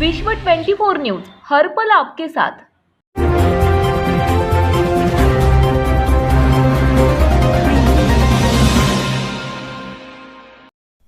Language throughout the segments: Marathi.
विश्व 24 न्यूज हर पल आपके साथ.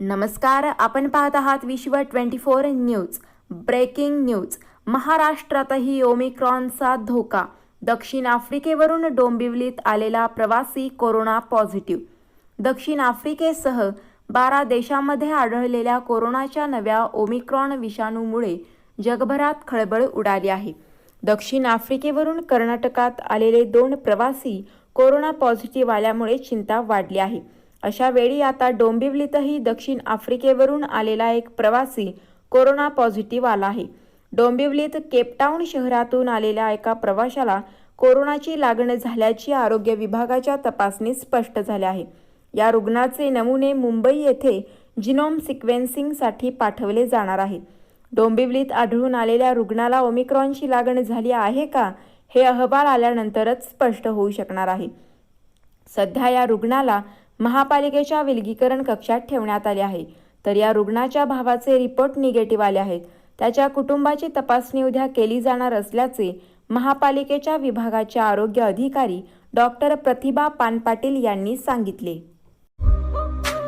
नमस्कार आपण पाहत आहात Vishwa twenty four news breaking news. महाराष्ट्रातही ओमिक्रॉनचा धोका. दक्षिण आफ्रिकेवरून डोंबिवलीत आलेला प्रवासी कोरोना पॉझिटिव्ह. दक्षिण आफ्रिकेसह बारा देशांमध्ये आढळलेल्या कोरोनाच्या नव्या ओमिक्रॉन विषाणूमुळे जगभरात खळबळ उडाली आहे. दक्षिण आफ्रिकेवरून कर्नाटकात आलेले दोन प्रवासी कोरोना पॉझिटिव्ह आल्यामुळे चिंता वाढली आहे. अशा वेळी आता डोंबिवलीतही दक्षिण आफ्रिकेवरून आलेला एक प्रवासी कोरोना पॉझिटिव्ह आला आहे. डोंबिवलीत केपटाऊन शहरातून आलेल्या एका प्रवाशाला कोरोनाची लागण झाल्याची आरोग्य विभागाच्या तपासणीत स्पष्ट झाले आहे. या रुग्णाचे नमुने मुंबई येथे जिनोम सिक्वेन्सिंगसाठी पाठवले जाणार आहे. डोंबिवलीत आढळून आलेल्या रुग्णाला ओमिक्रॉनची लागण झाली आहे का हे अहवाल आल्यानंतरच स्पष्ट होऊ शकणार आहे. सध्या या रुग्णाला महापालिकेच्या विलगीकरण कक्षात ठेवण्यात आले आहे. तर या रुग्णाच्या भावाचे रिपोर्ट निगेटिव्ह आले आहेत. त्याच्या कुटुंबाची तपासणी उद्या केली जाणार असल्याचे महापालिकेच्या विभागाच्या आरोग्य अधिकारी डॉक्टर प्रतिभा पानपाटील यांनी सांगितले.